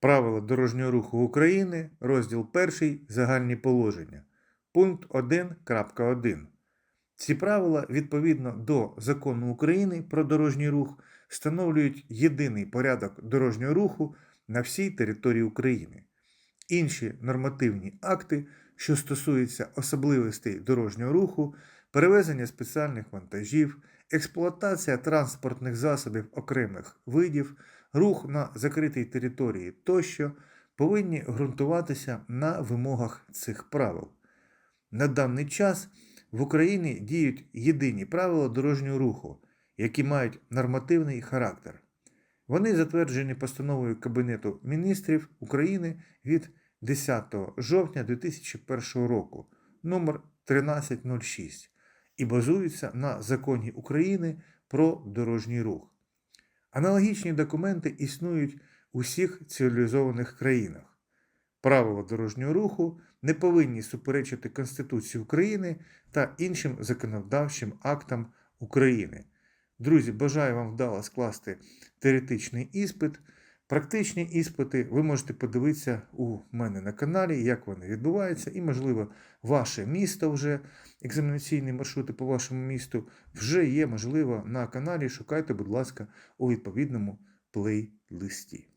Правила дорожнього руху України, розділ 1. Загальні положення. Пункт 1.1. Ці правила відповідно до Закону України про дорожній рух встановлюють єдиний порядок дорожнього руху на всій території України. Інші нормативні акти, що стосуються особливостей дорожнього руху, перевезення спеціальних вантажів, експлуатація транспортних засобів окремих видів, рух на закритій території тощо повинні ґрунтуватися на вимогах цих правил. На даний час в Україні діють єдині правила дорожнього руху, які мають нормативний характер. Вони затверджені постановою Кабінету міністрів України від 10 жовтня 2001 року номер 1306 і базуються на законі України про дорожній рух. Аналогічні документи існують у всіх цивілізованих країнах. Правила дорожнього руху не повинні суперечити Конституції України та іншим законодавчим актам України. Друзі, бажаю вам вдало скласти теоретичний іспит. Практичні іспити ви можете подивитися у мене на каналі, як вони відбуваються, і, можливо, ваше місто вже, екзаменаційні маршрути по вашому місту вже є, можливо, на каналі. Шукайте, будь ласка, у відповідному плейлисті.